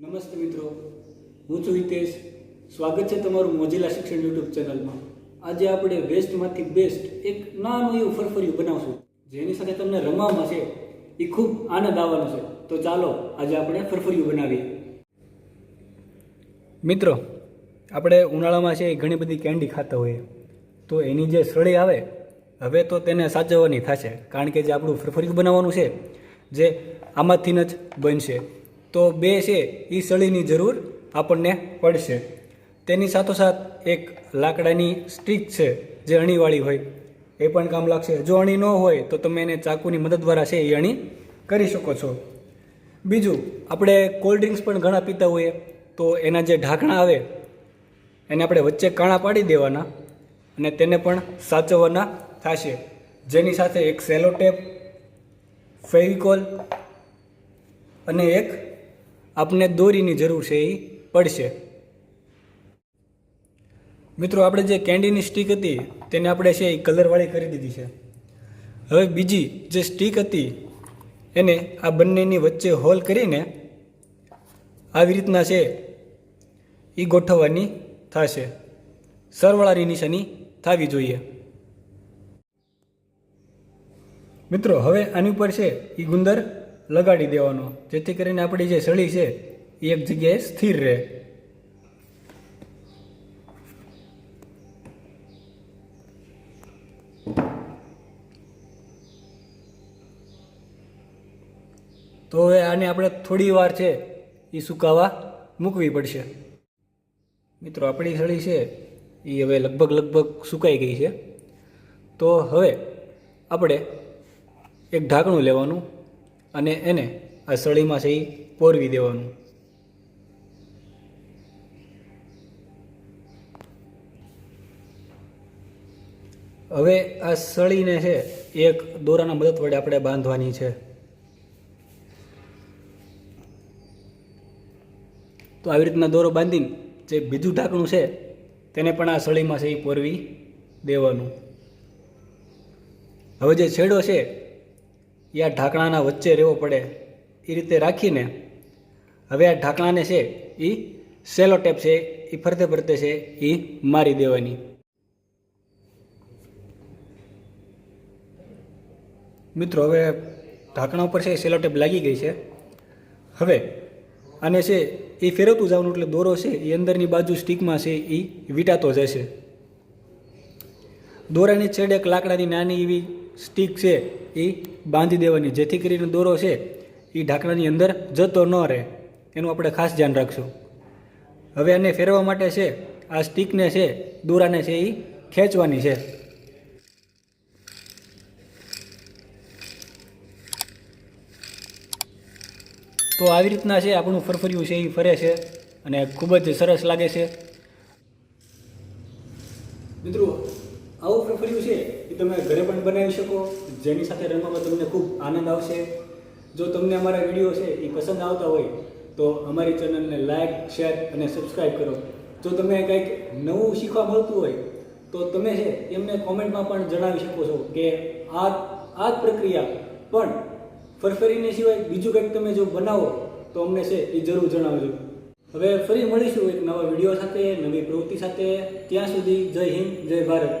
નમસ્તે મિત્રો. હું છું હિતેશ. સ્વાગત છે તમારું મોજીલા શિક્ષણ યુટ્યુબ ચેનલમાં. આજે આપણે વેસ્ટમાંથી બેસ્ટ એક નાનું એવું ફરફરિયું બનાવશું. જેની સાથે તમને રમવામાં છે એ ખૂબ આનંદ આવવાનો છે. તો ચાલો આજે આપણે ફરફરિયું બનાવીએ. મિત્રો, આપણે ઉનાળામાં છે ઘણી બધી કેન્ડી ખાતા હોઈએ. તો એની જે સળી આવે, હવે તો તેને સાચવવાની થશે. કારણ કે જે આપણું ફરફરિયું બનાવવાનું છે, જે આમાંથી જ બનશે. તો બે છે એ સળીની જરૂર આપણને પડશે. તેની સાથોસાથ એક લાકડાની સ્ટીક છે જે અણીવાળી હોય. એ પણ કામ લાગશે. જો અણી ન હોય તો તમે એને ચાકુની મદદ દ્વારા છે એ અણી કરી શકો છો. બીજું, આપણે કોલ્ડ ડ્રિંક્સ પણ ઘણા પીતા હોઈએ તો એના જે ઢાંકણા આવે, એને આપણે વચ્ચે કાણા પાડી દેવાના અને તેને પણ સાચવવાના થશે. જેની સાથે એક સેલો ટેપ, ફેવિકોલ અને એક આપને દોરીની જરૂર છે એ પડશે. મિત્રો, આપણે જે કેન્ડીની સ્ટીક હતી, તેને આપણે છે એ કલરવાળી કરી દીધી છે. હવે બીજી જે સ્ટીક હતી, એને આ બંનેની વચ્ચે હોલ કરીને આવી રીતના છે એ ગોઠવવાની થશે. સરવાળાની નિશાની થવી જોઈએ. મિત્રો, હવે આની ઉપર છે એ ગુંદર લગાડી દેવાનો. જેથી કરીને આપણી જે સળી છે, એ એક જગ્યાએ સ્થિર રહે. તો હવે આને આપણે થોડી વાર છે, એ સુકાવા મૂકવી પડશે. મિત્રો, આપણી સળી છે, એ હવે લગભગ લગભગ સુકાઈ ગઈ છે. તો હવે આપણે એક ઢાંકણું લેવાનું અને એને આ સળીમાં છે એ પોરવી દેવાનું. હવે આ સળીને છે, એક દોરાના મદદ વડે આપણે બાંધવાની છે. તો આવી રીતના દોરો બાંધીને જે બીજું ઢાંકણું છે, તેને પણ આ સળીમાં છે એ પોરવી દેવાનું. હવે જે છેડો છે આ ઢાંકણાના વચ્ચે રહેવો પડે એ રીતે રાખીને, હવે આ ઢાંકણાને છે એ સેલો ટેપ છે એ ફરતે ફરતે છે એ મારી દેવાની. મિત્રો, હવે ઢાંકણા ઉપર છે સેલો ટેપ લાગી ગઈ છે. હવે આને છે એ ફેરવતું જવાનું એટલે દોરો છે એ અંદરની બાજુ સ્ટીકમાં છે એ વીટાતો જશે. દોરાની છેડે એક લાકડાની નાની એવી સ્ટીક છે એ બાંધી દેવાની. જેથી કરીને દોરો છે એ ઢાંકણાની અંદર જતો ન રહે. એનું આપણે ખાસ ધ્યાન રાખશું. હવે આને ફેરવવા માટે છે, આ સ્ટીકને છે, દોરાને છે એ ખેંચવાની છે. તો આવી રીતના છે, આપણું ફરફરિયું છે એ ફરે છે અને ખૂબ જ સરસ લાગે છે. મિત્રો આવું ફરફરિયું છે એ તમે ઘરે પણ બનાવી શકો, જેની સાથે રમવામાં તમને ખૂબ આનંદ આવશે. જો તમને અમારા વીડિયો છે એ પસંદ આવતા હોય, તો અમારી ચેનલને લાઇક શેર અને સબસ્ક્રાઈબ કરો. જો તમે કંઈક નવું શીખવા મળતું હોય, તો તમે છે એમને કોમેન્ટમાં પણ જણાવી શકો છો કે આ આ પ્રક્રિયા. પણ ફરફરીને સિવાય બીજું કંઈક તમે જો બનાવો, તો અમને છે એ જરૂર જણાવજો. હવે ફરી મળીશું એક નવા વીડિયો સાથે, નવી પ્રવૃત્તિ સાથે. ત્યાં સુધી જય હિન્દ, જય ભારત.